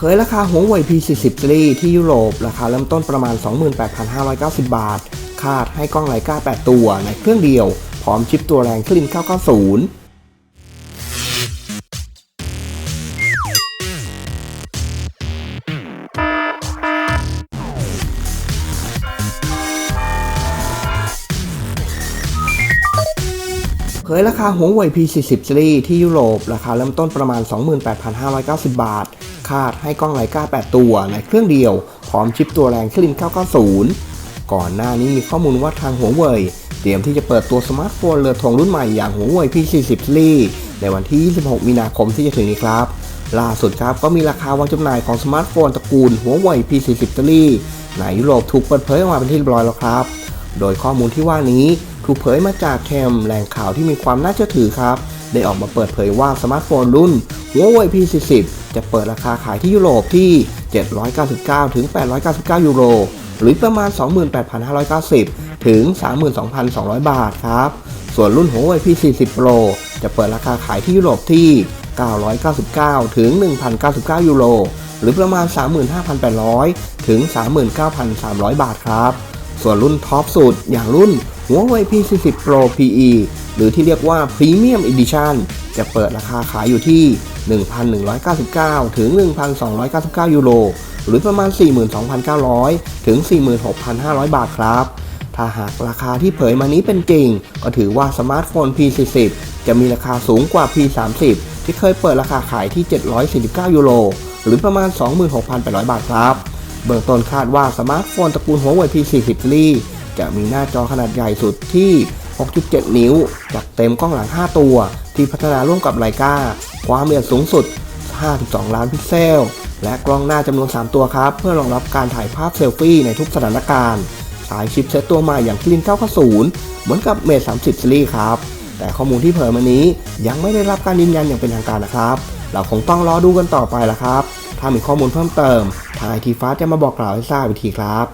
เผยราคาหัวเว่ย P40 ซีรีส์ที่ยุโรป ราคาเริ่มต้นประมาณ 28,590 บาท คาดให้กล้องไลกา8 ตัวในเครื่องเดียว พร้อมชิปตัวแรงคลิน990 เผยราคาหัวเว่ย P40 ซีรีส์ที่ยุโรป ราคาเริ่มต้นประมาณ 28,590 บาท คาดให้กล้องไลกา8 ตัวในเครื่องเดียว พร้อมชิปตัวแรงคลิน990 ก่อนหน้านี้มีข้อมูลว่าทางหัวเว่ยเตรียมที่จะเปิดตัวสมาร์ทโฟนเรือธงรุ่นใหม่อย่างหัวเว่ย P40 ซีรีส์ในวันที่ 26 มีนาคมที่จะถึงนี้ครับ ล่าสุดครับก็มีราคาวางจำหน่ายของสมาร์ทโฟนตระกูลหัวเว่ย P40 ซีรีส์ในยุโรปถูกเปิดเผยออกมาเป็นที่เรียบร้อยแล้วครับ โดยข้อมูลที่ว่านี้ถูกเผยมาจากแคมแหล่งข่าวที่มีความน่าเชื่อถือครับ ได้ออกมาเปิดเผยว่าสมาร์ทโฟนรุ่น Huawei P40 จะเปิดราคาขายที่ยุโรปที่ 799 ถึง 899 ยูโร หรือประมาณ 28,590 ถึง 32,200 บาทครับ ส่วนรุ่น Huawei P40 Pro จะเปิดราคาขายที่ยุโรปที่ 999 ถึง 1,099 ยูโร หรือประมาณ 35,800 ถึง 39,300 บาทครับ ส่วนรุ่นท็อปสุด อย่างรุ่น Huawei P40 Pro PE หรือที่เรียกว่า Premium Edition จะเปิดราคาขายอยู่ที่ 1,199 ถึง 1,299 ยูโร หรือประมาณ 42,900 ถึง 46,500 บาทครับ ถ้าหากราคาที่เผยมานี้เป็นจริง ก็ถือว่าสมาร์ทโฟน P40 จะมีราคาสูงกว่า P30 ที่เคยเปิดราคาขายที่ 749 ยูโร หรือประมาณ 26,800 บาทครับ เบื้องต้นคาดว่าสมาร์ทโฟนตระกูล Huawei P40 ซีรีส์จะมีหน้าจอขนาดใหญ่สุดที่ 6.7 นิ้วจากเต็มกล้องหลัง 5 ตัว ที่พัฒนาร่วมกับไลกาความละเอียดสูงสุด 52 ล้านพิกเซล และกล้องหน้าจำนวน 3 ตัวครับ เพื่อรองรับการถ่ายภาพเซลฟี่ในทุกสถานการณ์ สายชิปเซตตัวใหม่อย่างคลิน990 เหมือนกับเม t 30ซีรีส์ครับ แต่ข้อมูลที่เผยมานี้ยังไม่ได้รับการยืนยันอย่างเป็นทางการนะครับ เราคงต้องรอดูกันต่อไปละครับ ถ้ามีข้อมูลเพิ่มเติมทางไอทีฟ้าจะมาบอกกล่าวให้ทราบอีกทีครับ